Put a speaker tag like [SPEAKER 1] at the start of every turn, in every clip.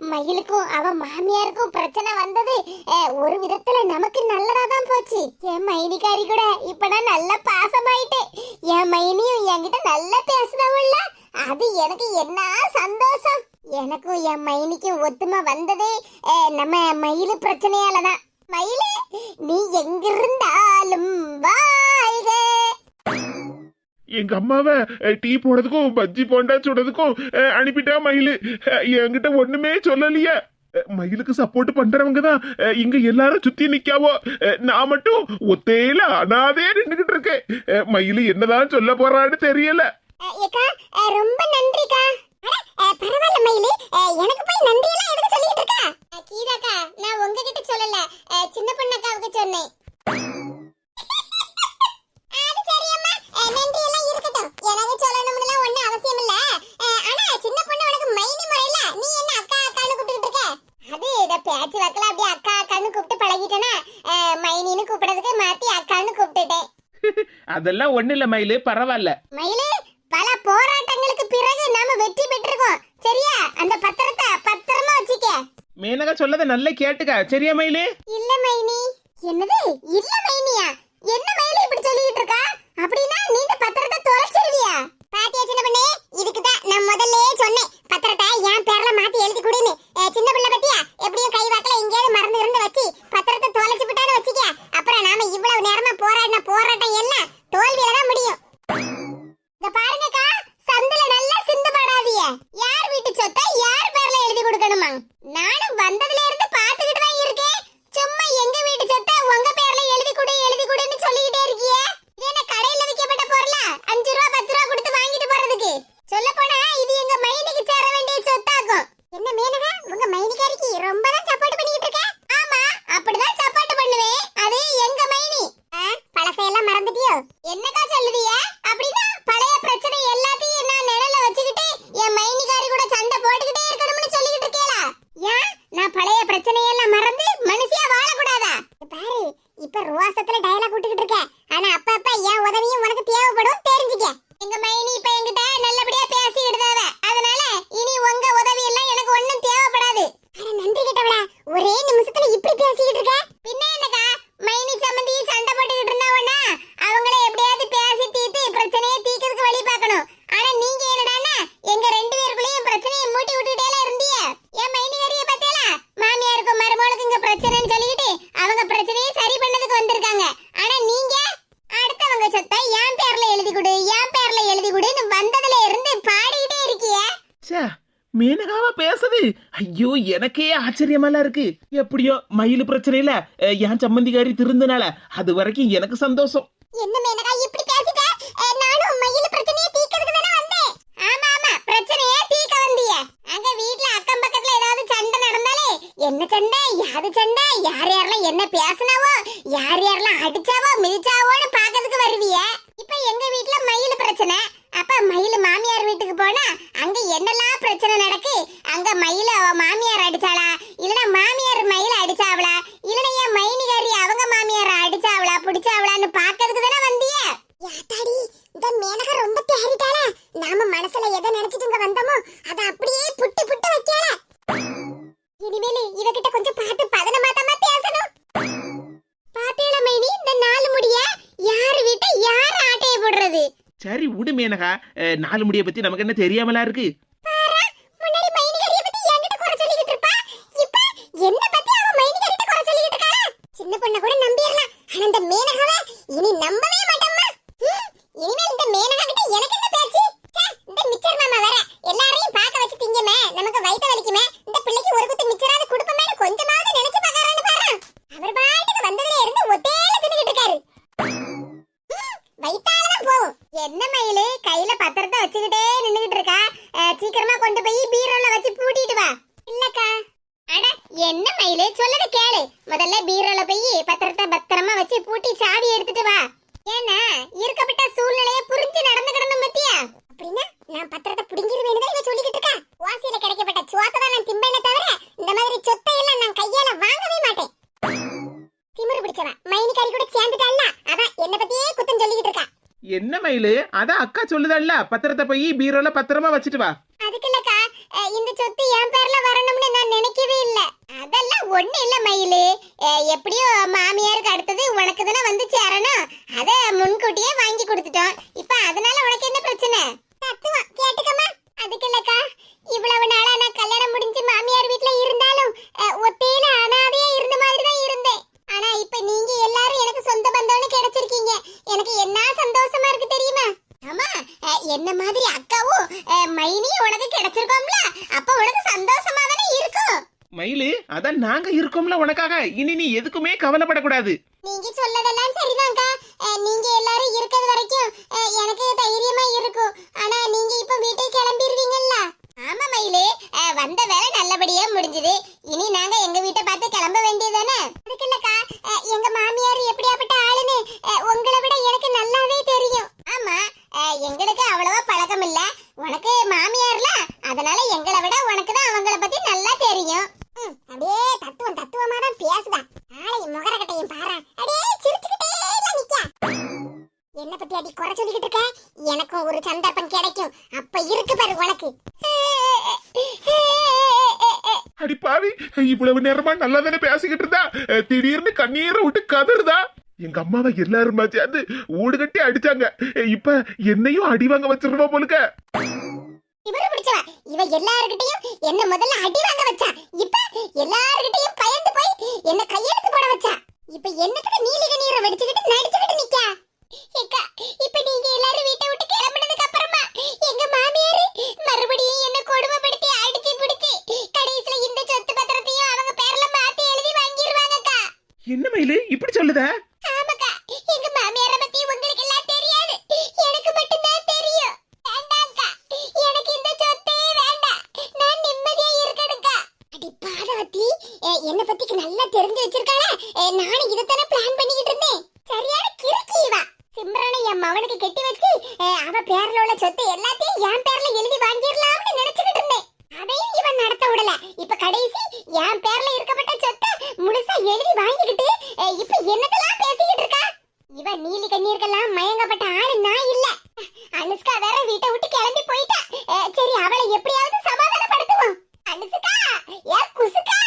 [SPEAKER 1] மயிலுக்கும் அவ மாமியாருக்கும் பிரச்சனை வந்தது. ஒரு விதத்துல நமக்கு நல்லதா தான் போச்சு. என் மைனிக்காரி கூட இப்ப நான் நல்ல பாசமாயிட்டேன் என் மைனியும் என்கிட்ட நல்லா பேசுனவுள்ள அது எனக்கு என்ன சந்தோஷம். எனக்கும் என் மைனிக்கும் ஒத்துமை வந்ததே நம்ம மயிலு பிரச்சனையாலதான். மயிலே நீ எங்கிருந்தாலும் வா.
[SPEAKER 2] எங்க அம்மாவை டீ போடுறதுக்கும் பஜ்ஜி போண்டா சுடுறதுக்கும் அனுப்பிட்டா மயிலு. என்கிட்ட ஒண்ணுமே சொல்லலையே. மயிலுக்கு சப்போர்ட் பண்றவங்க தான் இங்க எல்லாரும் சுத்தி நிக்காவோ. நான் மட்டும் ஒத்தையில அனாதே நின்றுகிட்டு இருக்கேன். மயிலு என்னதான் சொல்ல போறான்னு தெரியல.
[SPEAKER 1] ரொம்ப நன்றிக்கா. பரவாயில்ல மயிலு. எனக்கு போய் நன்றி எல்லாம் எதுக்கு சொல்லிட்டு இருக்கா? கீதாக்கா நான் உங்ககிட்ட சொல்லல. சின்ன பொண்ணக்காவுக்கு சொன்னேன். பேச்சு வாக்குல அப்படியே அக்கா அக்கான்னு கூப்பிட்டு பழகிட்டேனா அஹ், மைனின்னு கூப்பிடுறதுக்கு மாத்தி அக்கான்னு கூப்பிட்டுட்டேன்.
[SPEAKER 3] அதெல்லாம் ஒண்ணு இல்ல மயிலு. பரவாயில்ல.
[SPEAKER 1] மயிலு பல போராட்டங்களுக்கு பிறகு நாம வெற்றி பெற்றிருக்கோம். சரியா? அந்த பத்திரத்தை பத்திரமா வச்சுக்க.
[SPEAKER 3] மேனகா சொல்லத நல்லா கேட்டுக்க. சரியா மயிலு?
[SPEAKER 1] இல்ல மைனி என்னது? இல்ல மைனியா என்ன மயிலு இப்படி சொல்லிட்டு இருக்கா? அப்படின்னா நீங்க பத்திரத்தை தொலைச்சிருவியா? பாத்தியா சின்ன பண்ணே? இதுக்கு தான் நான் முதல்லயே சொன்னேன். பத்திரத்தை என் பேர்ல மாத்தி எழுதி கொடுன்னு. சின்ன பிள்ளை பத்தியா? எப்படியும் கை வாக்கல எங்கேயாவது மறந்து இருந்து வச்சு பத்திரத்தை தொலைச்சு விட்டான்னு வச்சுக்க. அப்புறம் நாம இவ்வளவு நேரமா போராடின போராட்டம் எல்லாம் தோல்வியில தான் முடியும் இத பாருங்கக்கா சந்தில நல்லா சிந்து படாதீங்க யார் வீட்டு சொத்தை யார் பேர்ல எழுதி கொடுக்கணுமா நானும் வந்ததுல இருந்து பாத்துக்கிட்டு தான் இருக்கேன் சும்மா எங்க வீட்டு சொத்தை உங்க பேர்ல எழுதி கொடு எழுதி கொடுன்னு சொல்லிக்கிட்டே இருக்கியே இது என்ன கடையில விற்கப்பட்ட பொருளா அஞ்சு ரூபா பத்து ரூபா கொடுத்து வாங்கிட்டு போறதுக்கு சொல்ல போனா இது எங்க மைனிக்கு சேர வேண்டிய சொத்தாகும் என்ன மேனகா உங்க மைனிகாரிக்கு ரொம்ப தான் சப்போர்ட் பண்ணிக்கிட்டு இருக்க ஆமா அப்படிதான் சப்போர்ட் பண்ணுவேன் அது எங்க மைனி பழசையெல்லாம் மறந்துட்டியோ என்னக்கா சொல்லுதிய அப்படின்னா பழைய பிரச்சனை எல்லாத்தையும் நான் நிழல வச்சுக்கிட்டு என் மைனிகாரி கூட சண்டை போட்டுக்கிட்டே இருக்கணும்னு சொல்லிக்கிட்டு இருக்கேளா ஏன் நான் பழைய பிரச்சனையெல்லாம் மறந்து மனுஷியா வாழக்கூடாதா இங்க பாரு இப்ப ரோசத்துல டயலாக் விட்டுக்கிட்டு இருக்க ஆனா அப்ப அப்ப என் உதவியும் உனக்கு தேவைப்படும் தெரிஞ்சுக்க எங்க மைனி இப்ப என்கிட்ட நல்லபடியா பேசிக்கிட்டு தாவ அதனால இனி உங்க உதவி எல்லாம் எனக்கு ஒண்ணும் தேவைப்படாது அட நன்றி கேட்டவளா ஒரே நிமிஷத்துல இப்படி பேசிக்கிட்டு இருக்க பின்ன என்னக்கா மைனி சம்பந்தி சண்டை போட்டுக்கிட்டு இருந்தாவனா அவங்கள எப்படியாவது பேசி தீர்த்து பிரச்சனையை தீர்க்கிறதுக்கு வழி பார்க்கணும் ஆனா நீங்க என்னடான்னா எங்க ரெண்டு பேருக்குள்ளேயும் பிரச்சனையை மூட்டி விட்டுட்டே இருந்தீங்க என் மைனிகாரிய பார்த்தேலா மாமியாருக்கும் மருமகளுக்கும் இங்க பிரச்சனைன்னு சொல்லிக்கிட்டு அவங்க பிரச்சனையை சரி பண்ணதுக்கு வந்திருக்காங்க ஆனா நீங்க அடுத்தவங்க சொத்தை என் பேர்ல எழுதி கொடு என் பேர்ல எழுதி கொடுன்னு வந்ததுல இருந்து பாடிக்கிட்டே இருக்கியே
[SPEAKER 3] ச்சே மேனகாவா பேசுது ஐயோ எனக்கே ஆச்சரியமாலாம் இருக்கு. எப்படியோ மயில் பிரச்சனையில அஹ், என் சம்மந்திக்காரி திருந்தனால அது வரைக்கும் எனக்கு சந்தோஷம்.
[SPEAKER 1] என்ன மேனகா இப்படி பேசிட்ட? அஹ், நானும் மயில் பிரச்சனையை தீர்க்கிறதுக்கு தானே வந்தேன். ஆமா ஆமா பிரச்சனையே தீர்க்க வந்தீங்க அங்க வீட்ல அக்கம் பக்கத்துல ஏதாவது சண்டை நடந்தாலே என்ன சண்டை? யாரு சண்டை? யார் யாரெல்லாம் என்ன பேசினாவோ யார் யாரெல்லாம் அடிச்சாவோ மிதிச்சாவோன்னு பாக்கிறதுக்கு வருவிய. இப்ப எங்க வீட்ல மயில் பிரச்சனை? அப்ப மயில் மாமியார் வீட்டுக்கு போனா அங்க என்னெல்லாம் பிரச்சனை நடக்கு அங்க மயில் அவ மாமியார் அடிச்சாளா இல்லனா மாமியார் மயில் அடிச்சாவளா இல்லனா என் மைனிகாரி அவங்க மாமியார் அடிச்சாவளா புடிச்சாவளான்னு பாக்கிறதுக்கு தானே வந்திய யாத்தாடி இந்த மேனகா ரொம்ப தேறிட்டாளா நாம மனசுல எதை நினைச்சிட்டு இங்க வந்தோமோ அத அப்படியே புட்டு புட்டு வைக்கல இனிமேல் இவகிட்ட கொஞ்சம் பார்த்து பதனமா தான் பேசணும் பாத்தேல மைனி இந்த நாலு முடிய யார் வீட்டை யார் ஆட்டைய போடுறது
[SPEAKER 3] சரி நாலு முடிய பத்தி நமக்கு என்ன தெரியாமலா இருக்கு
[SPEAKER 1] பாரா, முன்னாடி மைனிகாரிய பத்தி என்கிட்ட குறை சொல்லிக்கிட்டு இருப்பா. இப்ப என்ன பத்தி அவ மைனிகாரிட்ட குறை சொல்லிக்கிட்டு இருக்காளா? சின்ன பொண்ணை கூட நம்பிடலாம். ஆனா இந்த மேனகாவை இனி நம்பவே மாட்டோம்மா. ஹம், இனிமேல் இந்த மேனகா கிட்ட எனக்கு என்ன பேச்சு? ச்சே, இந்த மிச்சர் மாமா வேற. எல்லாரையும் பார்க்க வச்சு திங்குமே, நமக்கு வயித்த வலிக்குமே. இந்த பிள்ளைக்கு ஒரு குத்து மிச்சராவது கொடுப்போமேன்னு கொஞ்சமாவது நினைச்சு பார்க்கறான்னு பாரு. அவர் பாட்டுக்கு வந்ததுல இருந்து ஒத்தையில தின்னுகிட்டு இருக்காரு. வயித்தாலதான் போகும் என்ன மயிலு கையில பத்திரத்தை வச்சுக்கிட்டே நின்னுகிட்டு இருக்கா அஹ், சீக்கிரமா கொண்டு போய் பீரோல வச்சு பூட்டிட்டு வா இல்லக்கா அட என்ன மயிலு சொல்லத கேளு முதல்ல பீரோல போய் பத்திரத்தை பத்திரமா வச்சு பூட்டி சாவி எடுத்துட்டு வா ஏன்னா இருக்கப்பட்ட சூழ்நிலைய புரிஞ்சு நடந்துக்கிடணும் பத்தியா அப்படின்னா நான் பத்திரத்தை புடிங்கிருவேன்னு தான் இவ சொல்லிக்கிட்டு இருக்கா வாசியில கிடைக்கப்பட்ட சோத்தை தான் நான் திம்பேனே தவிர இந்த மாதிரி சொத்தை எல்லாம் நான் கையால வாங்கவே மாட்டேன் திமிரு பிடிச்சவா மைனி கறி கூட சேர்ந்துட்டால அதான் என்ன பத்தியே குத்தம் சொல்லிக்கிட்டு இருக்கா
[SPEAKER 3] என்ன மயிலு? அதான் அக்கா சொல்லுதல்ல. பத்திரத்தை போய் பீரோல பத்திரமா வச்சுட்டு வா.
[SPEAKER 1] அதுக்கு இல்லக்கா இந்த சொத்து என் பேர்ல வரணும்னு நான் நினைக்கவே இல்லை. அதெல்லாம் ஒண்ணு இல்ல மயிலு. எப்படியோ மாமியாருக்கு அடுத்தது உனக்கு தானே வந்து சேரணும். அத முன்கூட்டியே வாங்கி கொடுத்துட்டோம். இப்ப அதனால உனக்கு என்ன பிரச்சனை? தத்துவம் கேட்டுக்கமா அதுக்கு இல்லக்கா இவ்வளவு நாளா நான் கல்யாணம் முடிஞ்சு மாமியார் வீட்ல இருந்தாலும் ஒத்தையில அனாதையா இருந்த மாதிரி தான் இருந்தேன். ஆனா இப்ப நீங்க எல்லாரும் எனக்கு சொந்த பந்தம்னு கிடைச்சிருக்கீங்க. எனக்கு என்ன சந்தோஷமா இருக்கு தெரியுமா? ஆமா என்ன மாதிரி அக்காவும் மைனியும் உனக்கு கிடைச்சிருக்கோம்ல? அப்ப உனக்கு சந்தோஷமா தானே இருக்கும்?
[SPEAKER 3] மயிலு அதான் நாங்க இருக்கோம்ல உனக்காக. இனி நீ எதுக்குமே கவலைப்படக்கூடாது.
[SPEAKER 1] நீங்க சொல்லதெல்லாம் சரிதான்க்கா அஹ், நீங்க எல்லாரும் இருக்கிறது வரைக்கும் எனக்கு தைரியமா இருக்கும். ஆனா நீங்க இப்ப வீட்டுக்கு கிளம்பிடுவீங்கல்ல? ஆமா மயிலே. அஹ், வந்த வேலை நல்லபடியா முடிஞ்சது. இனி நாங்க எங்க வீட்டை பார்த்து கிளம்ப வேண்டியதானே அதுக்கு இல்லக்கா அஹ், எங்க மாமியார் எப்படியாப்பட்ட ஆளுன்னு அஹ், உங்களை விட எனக்கு நல்லாவே தெரியும். ஆமா அஹ், எங்களுக்கு அவ்வளவா பழக்கம் இல்ல. உனக்கு மாமியார்ல அதனால எங்களை விட உனக்கு தான் அவங்கள பத்தி நல்லா தெரியும். ம், அப்படியே தத்துவம் தத்துவமா தான் பேசுதா. ஆளையும் முகரக்கட்டையும் பாரு. அப்படியே சிரிச்சுக்கிட்டே நிக்க. என்ன பத்தி அடி குறை சொல்லிக்கிட்டு இருக்க? எனக்கும் ஒரு சந்த கிடைக்கும் அப்ப இருக்கு பாரு உனக்கு
[SPEAKER 2] அடி பாவி இவ்வளவு நேரமா நல்லா தானே பேசிக்கிட்டு இருந்தா? திடீர்னு கண்ணீரை விட்டு கதறுதா? எங்க அம்மாவை எல்லாரும் சேர்ந்து ஊடு கட்டி அடிச்சாங்க. இப்ப என்னையும் அடி வாங்க வச்சிருவா போலுக்க.
[SPEAKER 1] இவரு பிடிச்சவ இவ எல்லார்கிட்டயும் என்ன முதல்ல அடி வாங்க வச்சா? இப்ப எல்லார்கிட்டயும் பயந்து போய் என்ன கையெழுத்து போட வச்சா இப்ப என்னத்துக்கு நீலி கண்ணீரை வெடிச்சுக்கிட்டு நடிச்சுக்கிட்டு நிக்கா ஏக்கா இப்ப நீங்க எல்லாரும் வீட்டை விட்டு கிளம்பினதுக்கு அப்புறமா எங்க மாமியாரு மறுபடியும் என்ன கொடுமைப்படுத்தி அடிச்சு பிடிச்சு கடைசியில இந்த சொத்து பத்திரத்தையும் அவங்க பேர்ல மாத்தி எழுதி வாங்கிடுவாங்கக்கா
[SPEAKER 3] என்ன மயிலு இப்படி சொல்லுத
[SPEAKER 1] ஆமாக்கா எங்க மாமியார பத்தி உங்களுக்கு எல்லாம் தெரியாது எனக்கு மட்டும்தான் தெரியும் வேண்டாம்க்கா எனக்கு இந்த சொத்தே வேண்டாம் நான் நிம்மதியா இருக்கணும்க்கா அடி பாதவத்தி அஹ், என்ன பத்தி நல்லா தெரிஞ்சு வச்சிருக்காளே அஹ், நானும் இதைத்தானே பிளான் பண்ணிக்கிட்டு இருந்தேன். சரியான கிறுக்கி இவ. சிம்ரனை என் மகனுக்கு கட்டி வச்சு அஹ், அவ பேர்ல உள்ள சொத்து எல்லாத்தையும் என் பேர்ல எழுதி வாங்கிடலாம்னு நினைச்சுக்கிட்டு இருந்தேன் அதையும் இவன் நடத்த விடல இப்ப கடைசி என் பேர்ல இருக்கப்பட்ட சொத்தை முழுசா எழுதி வாங்கிக்கிட்டு அஹ், இப்ப என்னதெல்லாம் பேசிக்கிட்டு இருக்கா இவ நீலி கண்ணீருக்கெல்லாம் மயங்கப்பட்ட ஆளு நான் இல்ல அனுஷ்கா வேற வீட்டை விட்டு கிளம்பி போயிட்டா அஹ், சரி அவளை எப்படியாவது சமாதானப்படுத்துவோம் அனுஷ்கா ஏ குசுக்கா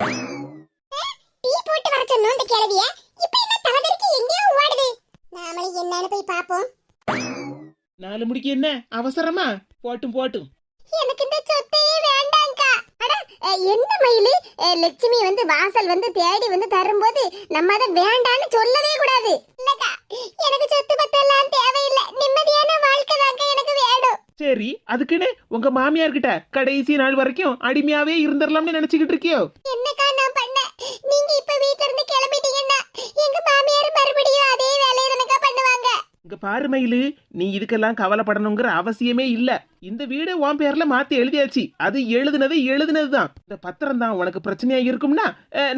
[SPEAKER 1] அஹ், டீ போட்டு வர சொன்னோம் இந்த கிளவிய இப்ப என்ன தலதறிக்கு எங்கேயோ ஓடுது நாமளும் என்னன்னு போய் பாப்போம்
[SPEAKER 3] நாலு முடிக்கு என்ன? அவசரமா? போட்டும் போட்டும்.
[SPEAKER 1] எனக்கு இந்த சொத்தே வேண்டாம்க்கா. அட என்ன மயிலு? லட்சுமி வந்து வாசல் வந்து தேடி வந்து தரும்போது நம்ம அதை வேண்டான்னு சொல்லவே கூடாது. இல்லக்கா எனக்கு சொத்து பத்தெல்லாம் தேவையில்லை. நிம்மதியான வாழ்க்கை தாங்க எனக்கு வேணும்.
[SPEAKER 3] சரி அதுக்குன்னு உங்க மாமியார் கிட்ட கடைசி நாள் வரைக்கும் அடிமையாவே இருந்துடலாம்னு நினைச்சுக்கிட்டு இருக்கியோ?
[SPEAKER 1] என்னக்கா நான் பண்ண? நீங்க இப்ப வீட்ல இருந்து கிளம்பிட்டீங்கன்னா எங்க மாமியார் மறுபடியும் அதே வேலையை தானக்கா பண்ணுவாங்க?
[SPEAKER 3] இங்க பாருமையிலு நீ இதுக்கெல்லாம் கவலைப்படணுங்கிற அவசியமே இல்லை. இந்த வீடு உன் பேர்ல மாத்தி எழுதியாச்சு. அது எழுதுனது எழுதுனதுதான். இந்த பத்திரம் தான் உனக்கு பிரச்சனையா இருக்கும்னா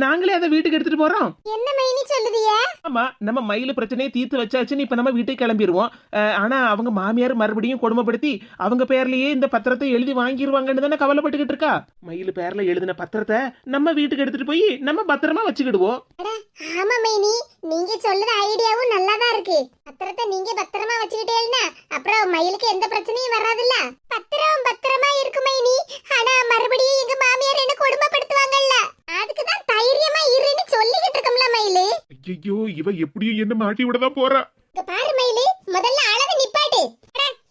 [SPEAKER 3] நாங்களே அதை வீட்டுக்கு எடுத்துட்டு போறோம்.
[SPEAKER 1] என்ன மைனி சொல்லுதியா?
[SPEAKER 3] ஆமா நம்ம மயிலு பிரச்சனையை தீர்த்து வச்சாச்சுன்னு இப்ப நம்ம வீட்டுக்கு கிளம்பிடுவோம் ஆனா அவங்க மாமியார் மறுபடியும் கொடுமைப்படுத்தி அவங்க பேர்லயே இந்த பத்திரத்தை எழுதி வாங்கிருவாங்கன்னு தானே கவலைப்பட்டுக்கிட்டு இருக்கா? மயிலு பேர்ல எழுதின பத்திரத்தை நம்ம வீட்டுக்கு எடுத்துட்டு போய் நம்ம பத்திரமா வச்சுக்கிடுவோம்.
[SPEAKER 1] ஆமா மைனி. நீங்க சொல்லுற ஐடியாவும் நல்லா தான் இருக்கு. பத்திரத்தை நீங்க பத்திரமா வச்சுக்கிட்டேன்னா அப்புறம் மயிலுக்கு எந்த பிரச்சனையும் வராதுல்ல? பத்திரம் பத்திரமா இருக்கு மைனி. ஆனா மறுபடியும் எங்க மாமியார் என்ன கொடுமைப்படுத்துவாங்கல்ல? அதுக்கு தான் தைரியமா இருன்னு சொல்லிக்கிட்டு இருக்கோம்ல மயிலு.
[SPEAKER 2] ஐயோ இவ எப்படியும் என்ன மாட்டி விடதான் போறா?
[SPEAKER 1] இங்க பாரு மயிலு முதல்ல அளவு நிப்பாட்டு.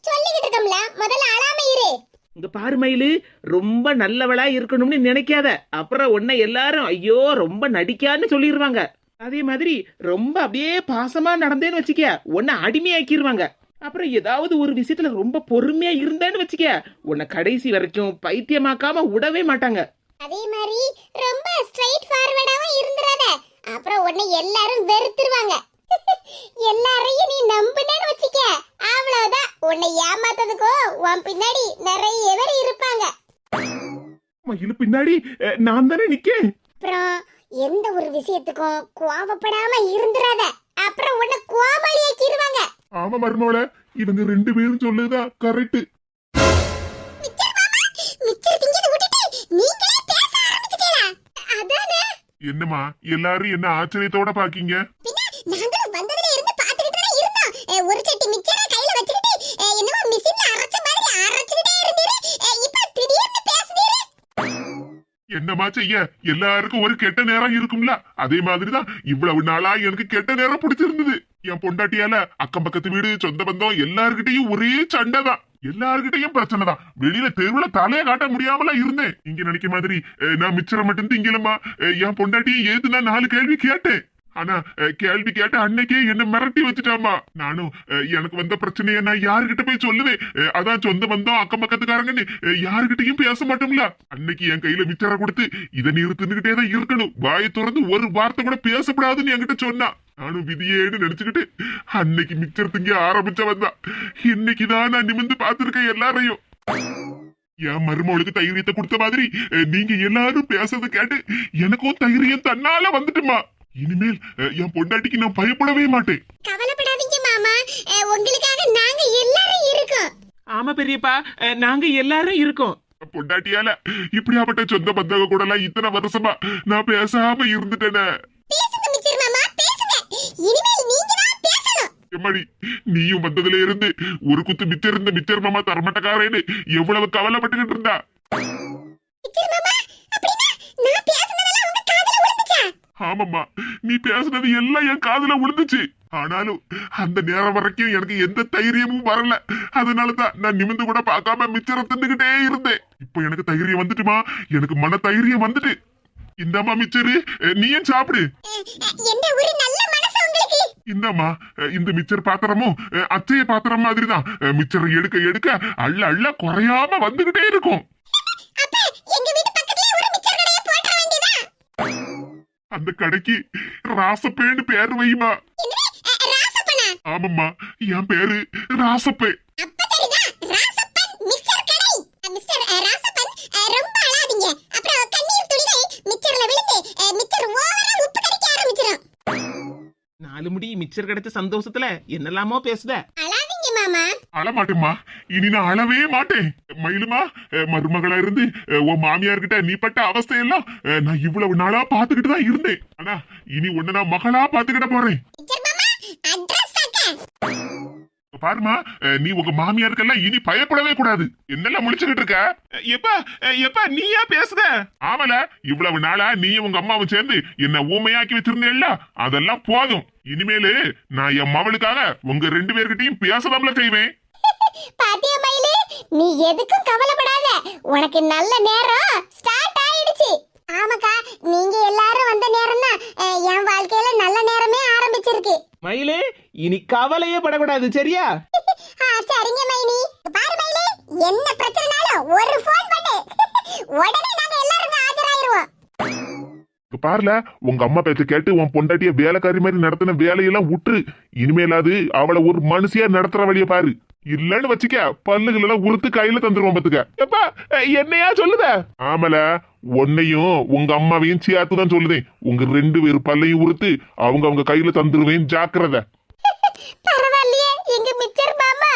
[SPEAKER 1] சொல்லிக்கிட்டு இருக்கோம்ல முதல்ல அழாம இரு.
[SPEAKER 3] இங்க பாரு மயிலு ரொம்ப நல்லவளா இருக்கணும்னு நினைக்காத. அப்புறம் உன்னை எல்லாரும் ஐயோ ரொம்ப நடிக்கான்னு சொல்லிடுவாங்க அதே மாதிரி ரொம்ப அப்படியே பாசமா நடந்தேன்னு வச்சுக்க உன்னை அடிமையாக்கிடுவாங்க அப்புறம் ஏதாவது ஒரு விஷயத்துல ரொம்ப பொறுமையா இருந்தேன்னு வச்சுக்க உன்னை கடைசி வரைக்கும் பைத்தியமாக்காம விடவே மாட்டாங்க.
[SPEAKER 1] அதே மாதிரி ரொம்ப ஸ்ட்ரைட் ஃபார்வர்டாவும் இருந்துறாத. அப்புறம் உன்னை எல்லாரும் வெறுத்துருவாங்க. எல்லாரையும் நீ நம்புனேன்னு வச்சுக்க. அவ்வளவுதான். உன்னை ஏமாத்ததுக்கோ உன் பின்னாடி நிறைய பேர் இருப்பாங்க.
[SPEAKER 2] மயிலு பின்னாடி நான் தானே நிக்கேன்.
[SPEAKER 1] அப்புறம் எந்த ஒரு விஷயத்துக்கும் கோவப்படாம இருந்துறாத. அப்புறம் உன்னை கோமாளியாக்கிடுவாங்க
[SPEAKER 2] ஆமா மருமோல இவங்க ரெண்டு பேரும் சொல்லுதா கரெக்ட் என்னம்மா எல்லாரும் என்ன ஆச்சரியத்தோட பாக்கீங்க
[SPEAKER 1] பின்ன நாங்களும் வந்ததுல இருந்து பாத்துக்கிட்டு தானே இருந்தோம் அஹ் ஒரு சட்டி மிச்சரை கையில வச்சுக்கிட்டு அஹ் என்னமோ மிஷின்ல அரைச்ச மாதிரி அரைச்சுக்கிட்டே இருந்தீரு அஹ் இப்ப திடீர்னு பேசுனீரு
[SPEAKER 2] என்னமா செய்ய. எல்லாருக்கும் ஒரு கெட்ட நேரம் இருக்கும்ல. அதே மாதிரிதான் இவ்வளவு நாளா எனக்கு கெட்ட நேரம் பிடிச்சிருந்தது. என் பொண்டாட்டியால அக்கம் பக்கத்து வீடு சொந்த பந்தம் எல்லாருக்கிட்டையும் ஒரே சண்டை தான். எல்லாருக்கிட்டையும் பிரச்சனை தான். வெளியில தெருவுல தலையை காட்ட முடியாமல இருந்தேன். இங்க நினைக்க மாதிரி நான் மிச்சரம் மட்டும் திங்கலமா என் பொண்டாட்டியை ஏதுனா நாலு கேள்வி கேட்டேன். ஆனா கேள்வி கேட்ட அன்னைக்கே என்ன மிரட்டி வச்சுட்டாமா நானும் அஹ், எனக்கு வந்த பிரச்சனைய நான் யாருகிட்ட போய் சொல்லுவேன் அதான் சொந்த பந்தம் அக்கம் பக்கத்துக்காரங்கன்னு அஹ், யாருகிட்டயும் பேச மாட்டோம்ல. அன்னைக்கு என் கையில மிச்சரை கொடுத்து இதை நீர் தான் இருக்கணும். வாயை திறந்து ஒரு வார்த்தை கூட பேசப்படாதுன்னு என்கிட்ட சொன்னா. நானும் விதியேன்னு நினைச்சுக்கிட்டு அன்னைக்கு மிச்சர் திங்க ஆரம்பிச்சவன் தான் இன்னைக்குதான் நான் நிமிந்து பார்த்திருக்கேன் எல்லாரையும். என் மருமகளுக்கு தைரியத்தை கொடுத்த மாதிரி நீங்க எல்லாரும் பேசுறத கேட்டு எனக்கும் தைரியம் தன்னால வந்துட்டுமா? இனிமேல் என் பொண்டாட்டிக்கு நான் பயப்படவே மாட்டேன்.
[SPEAKER 1] கவலைப்படாதீங்க மாமா. உங்களுக்காக நாங்க எல்லாரும் இருக்கோம்.
[SPEAKER 3] ஆமா பெரியப்பா. நாங்க எல்லாரும் இருக்கோம்.
[SPEAKER 2] பொண்டாட்டியால இப்படியாப்பட்ட சொந்த பந்தங்க கூட எல்லாம் இத்தனை வருஷமா நான் பேசாம இருந்துட்டேனே. எம்மாடி நீயும் வந்ததுல இருந்து ஒரு குத்து மிச்சர் இருந்த மிச்சர் மாமா தரமட்டக்காரேன்னு எவ்வளவு கவலைப்பட்டுக்கிட்டு இருந்தா? ஆமாம்மா. நீ பேசுனது எல்லாம் என் காதுல விழுந்துச்சு. ஆனாலும் அந்த நேரம் வரைக்கும் எனக்கு எந்த தைரியமும் வரல. அதனாலதான் நான் நிமிந்து கூட பார்க்காம மிச்சரை தின்னுகிட்டே இருந்தேன். இப்போ எனக்கு தைரியம் வந்துட்டுமா? எனக்கு மன தைரியம் வந்துட்டு. இந்தாம்மா மிச்சரு நீயும் சாப்பிடு.
[SPEAKER 1] அஹ்,
[SPEAKER 2] இந்த மிச்சர் பாத்திரமும் அச்சய பாத்திரம் மாதிரி தான் மிச்சரை எடுக்க எடுக்க அள்ள அள்ள குறையாம வந்துகிட்டே இருக்கும். அந்த கடைக்கு ராசப்பேன்னு பேர்
[SPEAKER 1] ராசப்பனா
[SPEAKER 2] ஆமாம்மா என் பேரு ராசப்பே.
[SPEAKER 1] அப்ப தெரியுதா? ராசப்பன் மிச்சர் கடை. அஹ், மிஸ்டர் அஹ், ராசப்பன் அஹ், ரொம்ப அழாதீங்க. அப்புறம் கண்ணீர் துளிகள் மிச்சர்ல விழுந்து அஹ், மிச்சர் ஓவரா உப்பு கடிக்க ஆரம்பிச்சிடும்
[SPEAKER 3] நாலு முடி மிச்சர் கிடைச்ச சந்தோஷத்துல என்னெல்லாமோ பேசுத.
[SPEAKER 1] அழாதீங்க மாமா.
[SPEAKER 2] அழமாட்டேம்மா. இனி நான் அழவே மாட்டேன். மயிலுமா மருமகளா இருந்து உன் மாமியார் கிட்ட நீ பட்ட அவஸ்தையெல்லாம் நான் இவ்வளவு நாளா பாத்துக்கிட்டு தான் இருந்தேன். ஆனா இனி உன்ன நான் மகளா பாத்துக்கிட போறேன். பாருமா நீ உங்க மாமியாருக்கெல்லாம் இனி பயப்படவே கூடாது. என்னெல்லாம் முடிச்சுக்கிட்டு இருக்க? எப்ப எப்பா நீயா பேசுத? ஆமல இவ்வளவு நாளா நீ உங்க அம்மாவும் சேர்ந்து என்ன ஊமையாக்கி வச்சிருந்தேல்ல அதெல்லாம் போதும். இனிமேலு நான் என் மவளுக்காக உங்க ரெண்டு பேர்கிட்டயும் பேசலாம்ல செய்வேன்.
[SPEAKER 1] பாத்தியா மயிலு நீ எதுக்கும் கவலைப்படாத. உனக்கு நல்ல நேரம் ஸ்டார்ட் ஆயிடுச்சு. ஆமாக்கா நீங்க எல்லாரும் வந்த நேரம் தான். என் வாழ்க்கையில நல்ல நேரமே ஆரம்பிச்சிருக்கு.
[SPEAKER 3] மயிலு இனி கவலையே படக்கூடாது சரியா?
[SPEAKER 1] சரிங்க மைனி பாரு மயிலு என்ன பிரச்சனைனாலும் ஒரு ஃபோன் பண்ணு. உடனே நாங்க எல்லாரும் ஆஜராயிருவோம்.
[SPEAKER 2] பாருல உங்க அம்மா பேச்ச கேட்டு உன் பொண்டாட்டிய வேலைக்காரி மாதிரி நடத்தின வேலையெல்லாம் விட்டு இனிமேலாது அவளை ஒரு மனுஷியா நடத்துற வழிய பாரு. இல்லன்னு வச்சுக்க பல்லுகள் எல்லாம் உறுத்து கையில தந்துருவோம் பாத்துக்க. எப்பா என்னையா சொல்லுத? ஆமல உன்னையும் உங்க அம்மாவையும் சேர்த்து தான் சொல்லுதேன் உங்க ரெண்டு பேர் பல்லையும் உறுத்து அவங்க அவங்க கையில தந்துருவேன் ஜாக்கிரதை.
[SPEAKER 1] பரவாயில்லையே எங்க மிச்சர் மாமா.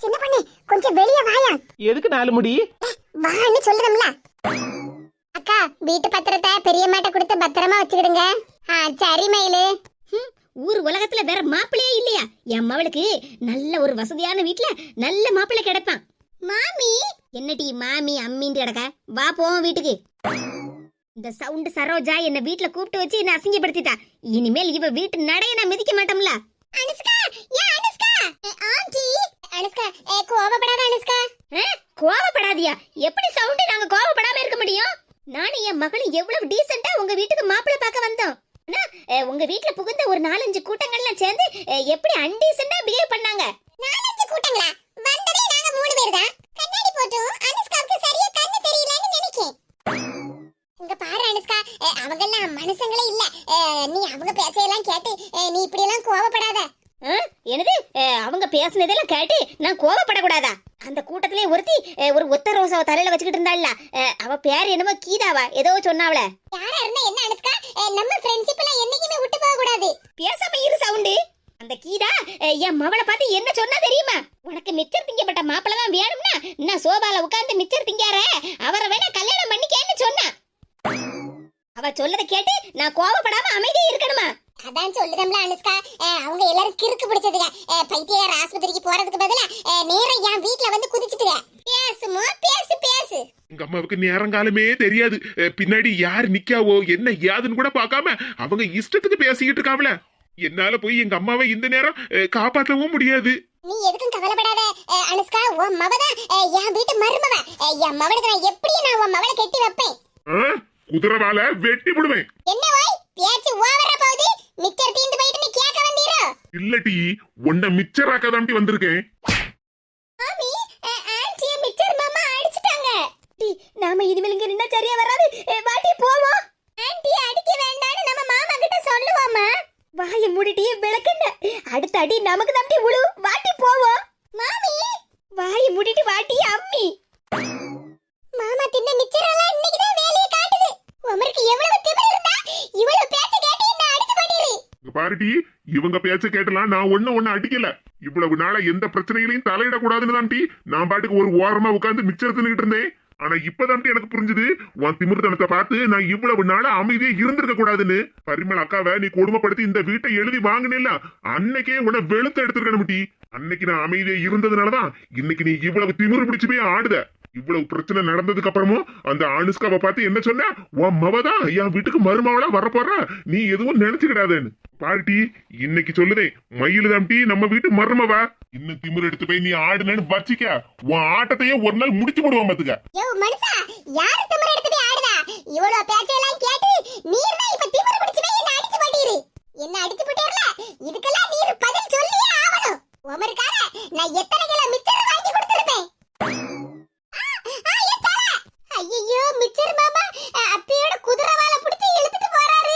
[SPEAKER 1] சின்ன பண்ணி கொஞ்சம் வெளிய வாயா.
[SPEAKER 3] எதுக்கு நாலு முடி?
[SPEAKER 1] வான்னு சொல்றோம்ல அக்கா வீட்டு பத்திரத்தை பெரியம்மாட்ட கொடுத்து பத்திரமா வச்சுக்கிடுங்க. ஆ சரி மயிலு.
[SPEAKER 4] ஊர் உலகத்துல வேற மாப்பிள்ளையே இல்லையா? என் மவளுக்கு நல்ல ஒரு வசதியான வீட்ல நல்ல மாப்பிள்ளை கிடைப்பான். மாமி! என்னடி மாமி அம்மின்னு கிடக்க வா போவோம் வீட்டுக்கு. இந்த சவுண்ட் சரோஜா என்ன வீட்ல கூப்பிட்டு வச்சு என்ன அசிங்கப்படுத்திட்டா. இனிமேல் இவ வீட்டு நடைய நான் மிதிக்க மாட்டோம்ல.
[SPEAKER 1] அனுஷ்கா! ஏன் அனுஷ்கா! ஏ, ஆண்டி! அனுஷ்கா ஏ, கோவப்படாத அனுஷ்கா.
[SPEAKER 4] கோவப்படாதியா? எப்படி சவுண்ட் நாங்க கோவப்படாம இருக்க முடியும்? நானும் என் மகளும் எவ்வளவு டீசெண்டா உங்க வீட்டுக்கு மாப்பிள்ளை பார்க்க வந்தோம். ஆனா, உங்க வீட்டுல புகுந்த ஒரு நாலஞ்சு கூட்டங்கள்லாம் சேர்ந்து எப்படி அன்டீசெண்டா பிஹேவ் பண்ணாங்க
[SPEAKER 1] நாலஞ்சு கூட்டங்களா வந்ததே நாங்க மூணு பேர் தான் கண்ணாடி போட்டும் அனுஷ்காவுக்கு சரியா கண்ணு தெரியலன்னு நினைக்கேன் இங்க பாரு அனுஷ்கா ஏ, அவங்கெல்லாம் மனுஷங்களே இல்ல ஏ, நீ அவங்க பேச்சையெல்லாம் கேட்டு ஏ, நீ இப்படி எல்லாம் கோவப்படாத
[SPEAKER 4] ஆ? என்னது அஹ், அவங்க பேசுனதெல்லாம் கேட்டு நான் கோவப்படக்கூடாதா அந்த கூட்டத்திலே ஒருத்தி அஹ், ஒரு ஒத்த ரோசாவை தலையில வச்சுக்கிட்டு இருந்தாள்ல அஹ், அவ பேர் என்னமோ கீதாவா ஏதோ சொன்னாவல
[SPEAKER 1] யாரா இருந்தா என்ன அனுஷ்கா ஏ, நம்ம ஃப்ரெண்ட்ஷிப் எல்லாம் என்னைக்குமே விட்டு போக கூடாது
[SPEAKER 4] பேசாம இரு சவுண்டு அந்த கீதா அஹ், என் மவளை பார்த்து என்ன சொன்னா தெரியுமா உனக்கு மிச்சர் திங்கப்பட்ட மாப்பிள்ள தான் வேணும்னா நான் சோபால உட்கார்ந்து மிச்சர் திங்கார. அவரை வேணா கல்யாணம் பண்ணிக்கேன்னு சொன்னா. அவ சொல்லதை கேட்டு நான் கோவப்படாம அமைதியா இருக்கணுமா?
[SPEAKER 1] அதான் சொல்லுதம்ல அனுஷ்கா. அவங்க எல்லாரும் கிறுக்கு பிடிச்சதுங்க. அஹ், பைத்தியக்கார ஆஸ்பத்திரிக்கு போறதுக்கு பதிலா அஹ், நேரா என் வீட்ல வந்து குதிச்சிட்டுங்க. பேசுமோ பேசு பேசு.
[SPEAKER 2] எங்க அம்மாவுக்கு நேரங்காலமே தெரியாது. அஹ் பின்னாடி யார் நிக்காவோ என்ன ஏதுன்னு கூட பார்க்காம அவங்க இஷ்டத்துக்கு பேசிக்கிட்டு இருக்காவல என்னால போய் எங்க அம்மாவை இந்த நேரம் அஹ், காப்பாத்தவும் முடியாது.
[SPEAKER 1] நீ எதுக்கும் கவலைப்படாத. அனுஷ்கா உன் மவதான் என் வீட்டு மருமவ. என் மவனுக்கு நான் எப்படி நான் உன் மவளை கட்டி வைப்பேன்.
[SPEAKER 2] ஆ? குதிரவால வெட்டி விடுவேன்
[SPEAKER 1] என்ன வாய்? பேச்சு ஓவரா போகுது. மிச்சர் தீந்து போயிட்டு நீ கேட்க வந்தீரோ
[SPEAKER 2] இல்லட்டி உன்னை மிச்சராக்க தாண்டி வந்திருக்கேன்.
[SPEAKER 1] மாமி ஆன்ட்டிய மிச்சர் மாமா அடிச்சிட்டாங்க.
[SPEAKER 4] டி நாம இனிமேல் இங்க நின்னா சரியா வராது. வாட்டி போவோம்.
[SPEAKER 1] ஆன்ட்டி அடிக்க வேண்டாம்னு நம்ம மாமா கிட்ட சொல்லுவோமா?
[SPEAKER 4] வாய மூடிட்டே விளக்கண்ண. அடுத்த அடி நமக்கு தம்பி உழு வாட்டி போவோம்.
[SPEAKER 1] மாமி
[SPEAKER 4] வாய மூடிட்டு வாட்டி அம்மி.
[SPEAKER 1] மாமா தின்ன மிச்சர் எல்லாம் இன்னைக்கு தான் வேலையை காட்டுது. உமருக்கு எவ்வளவு திமிர் இருந்தா இவ்வளவு பேச்ச கேட்டு என்ன அடிச்சு பண்ணிரு
[SPEAKER 2] இங்க பாருடி இவங்க பேச்ச கேட்டலாம் நான் ஒண்ணு ஒண்ணு அடிக்கல. இவ்வளவு நாளா எந்த பிரச்சனைகளையும் தலையிடக்கூடாதுன்னு தான் நான் பாட்டுக்கு ஒரு ஓரமா உட்கார்ந்து மிச்சர் தின்னுகிட்டு இருந்தேன். ஆனா இப்பதான் எனக்கு புரிஞ்சுது உன் திமிர்த்தனத்தை பார்த்து நான் இவ்வளவு நாள அமைதியே இருந்திருக்க கூடாதுன்னு. பரிமள் அக்காவை நீ கொடுமைப்படுத்தி இந்த வீட்டை எழுதி வாங்கினேல அன்னைக்கே உன்னை வெளுத்து எடுத்துருக்கணும் டி அன்னைக்கு நான் அமைதியே இருந்ததுனாலதான் இன்னைக்கு நீ இவ்வளவு திமிரு பிடிச்சு போய் ஆடுத. இவ்வளவு பிரச்சனை நடந்ததுக்கு அப்புறமும் அந்த அனுஷ்காவை பார்த்து என்ன சொன்ன? உன் மவதான் என் வீட்டுக்கு மருமவளா வரப்போறா. நீ எதுவும் நினைச்சுக்கிடாதேன்னு. பாட்டி இன்னைக்கு சொல்லுதே மயிலு நம்ம வீட்டு மருமவா. இன்னும் திமிரு எடுத்து போய் நீ ஆடுனேன்னு வச்சிக்க. உன் ஆட்டத்தையே ஒரு நாள் முடிச்சு போடுவான் பாத்துக்க.
[SPEAKER 1] யோ மனுஷா யாரு திமிரு எடுத்து போய் ஆடுதா? இவ்வளவு பேச்செல்லாம் கேட்டு நீர் தான் இப்ப திமிரு பிடிச்சு போய் என்ன அடிச்சு போட்டீரு? என்ன அடிச்சு போட்டீர்ல? இதுக்கெல்லாம் நீர் பதில் சொல்லியே ஆகணும். உமருக்காக நான் எத்தனை கிலோ மிச்சர் வாங்கி கொடுத்திருப்பேன்? ஐயோ மிச்சர் மாமா அத்தையோட குதிரவால பிடிச்சு இழுத்துட்டு போறாரு.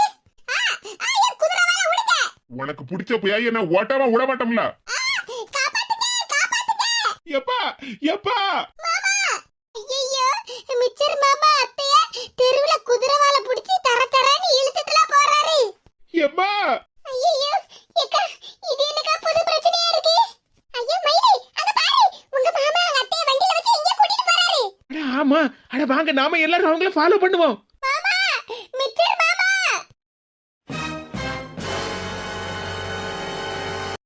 [SPEAKER 2] உனக்கு பிடிச்ச போய் என்ன ஓட்டாம விட மாட்டோம்ல. எப்பா எப்பா?
[SPEAKER 1] ஐயையோ மிச்சர் மாமா அத்தைய தெருவுல குதிரவால புடிச்சு தர தரன்னு இழுத்துட்டுலாம் போறாரு.
[SPEAKER 2] எப்பா?
[SPEAKER 1] ஐயையோ ஏக்கா இது என்னக்கா புது பிரச்சனையா இருக்கு? ஐயோ மயிலை அங்க பாரு உங்க மாமா அங்க அத்தைய வண்டியில வச்சு எங்க கூட்டிட்டு போறாரு.
[SPEAKER 3] அட ஆமா அட வாங்க நாம எல்லாரும் அவங்கள ஃபாலோ பண்ணுவோம்.